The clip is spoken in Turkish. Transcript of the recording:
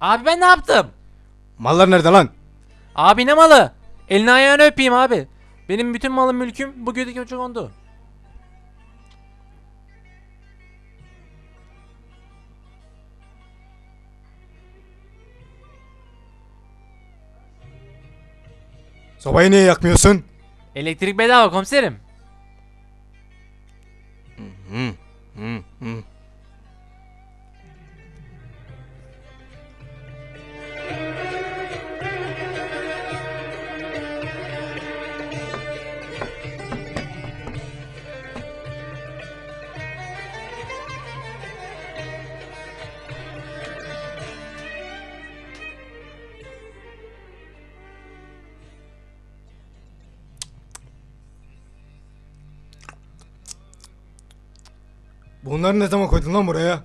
Abi ben ne yaptım? Mallar nerede lan? Abi ne malı? Elini ayağını öpeyim abi. Benim bütün malım mülküm bu gödeki çocuk ondu. Sobayı niye yakmıyorsun? Elektrik bedava komiserim. Hı, hı, Bunları ne zaman koydun lan buraya?